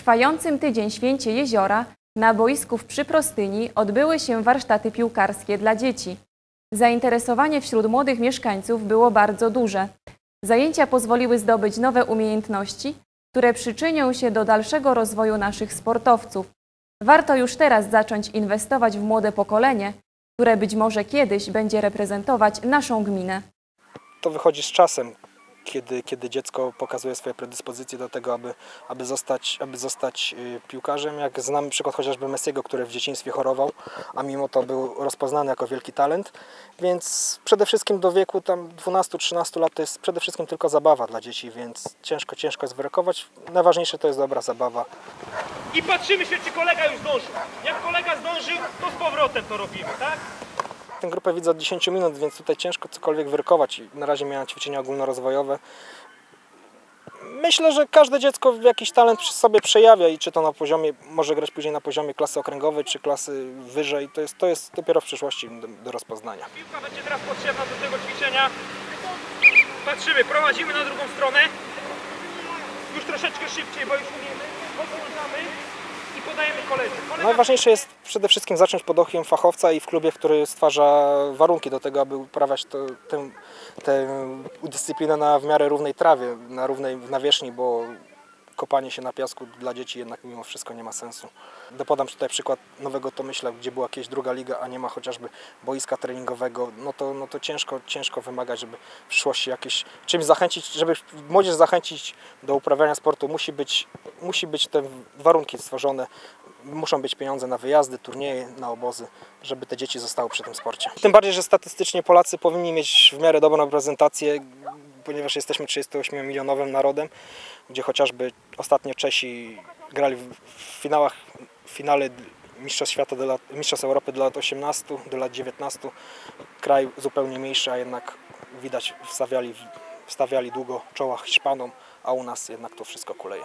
trwającym tydzień Święcie Jeziora na boisku w Przyprostyni odbyły się warsztaty piłkarskie dla dzieci. Zainteresowanie wśród młodych mieszkańców było bardzo duże. Zajęcia pozwoliły zdobyć nowe umiejętności, które przyczynią się do dalszego rozwoju naszych sportowców. Warto już teraz zacząć inwestować w młode pokolenie, które być może kiedyś będzie reprezentować naszą gminę. to wychodzi z czasem, kiedy, kiedy dziecko pokazuje swoje predyspozycje do tego, aby, aby zostać, aby zostać y, piłkarzem. Jak znamy przykład chociażby Messiego, który w dzieciństwie chorował, a mimo to był rozpoznany jako wielki talent. Więc przede wszystkim do wieku tam 12-13 lat to jest przede wszystkim tylko zabawa dla dzieci, więc ciężko, ciężko jest wyrokować. Najważniejsze to jest dobra zabawa. i patrzymy się, czy kolega już zdążył. Jak kolega zdążył, to z powrotem to robimy, tak? Tę grupę widzę od 10 minut, więc tutaj ciężko cokolwiek wyrokować. Na razie miałem ćwiczenia ogólnorozwojowe. Myślę, że każde dziecko jakiś talent przy sobie przejawia i czy to na poziomie, może grać później na poziomie klasy okręgowej, czy klasy wyżej, to jest, to jest dopiero w przyszłości do, do rozpoznania. Piłka będzie teraz potrzebna do tego ćwiczenia. Patrzymy, prowadzimy na drugą stronę. Już troszeczkę szybciej, bo już umiemy. Podłączamy i podajemy koledze. Najważniejsze jest przede wszystkim zacząć pod okiem fachowca i w klubie, który stwarza warunki do tego, aby uprawiać tę, tę dyscyplinę na w miarę równej trawie, na równej nawierzchni, bo kopanie się na piasku dla dzieci jednak mimo wszystko nie ma sensu. Dopodam tutaj przykład Nowego Tomyśla, gdzie była kiedyś druga liga, a nie ma chociażby boiska treningowego, no to, no to ciężko, ciężko wymagać, żeby w przyszłości jakieś czymś zachęcić, żeby młodzież zachęcić do uprawiania sportu, musi być, musi być te warunki stworzone, muszą być pieniądze na wyjazdy, turnieje, na obozy, żeby te dzieci zostały przy tym sporcie. Tym bardziej, że statystycznie Polacy powinni mieć w miarę dobrą reprezentację, ponieważ jesteśmy 38-milionowym narodem, gdzie chociażby ostatnio Czesi grali w finałach, w finale Mistrzostw Świata, do lat, Mistrzostw Europy do lat 18, do lat 19. Kraj zupełnie mniejszy, a jednak widać wstawiali, wstawiali długo czoła Hiszpanom, a u nas jednak to wszystko kuleje.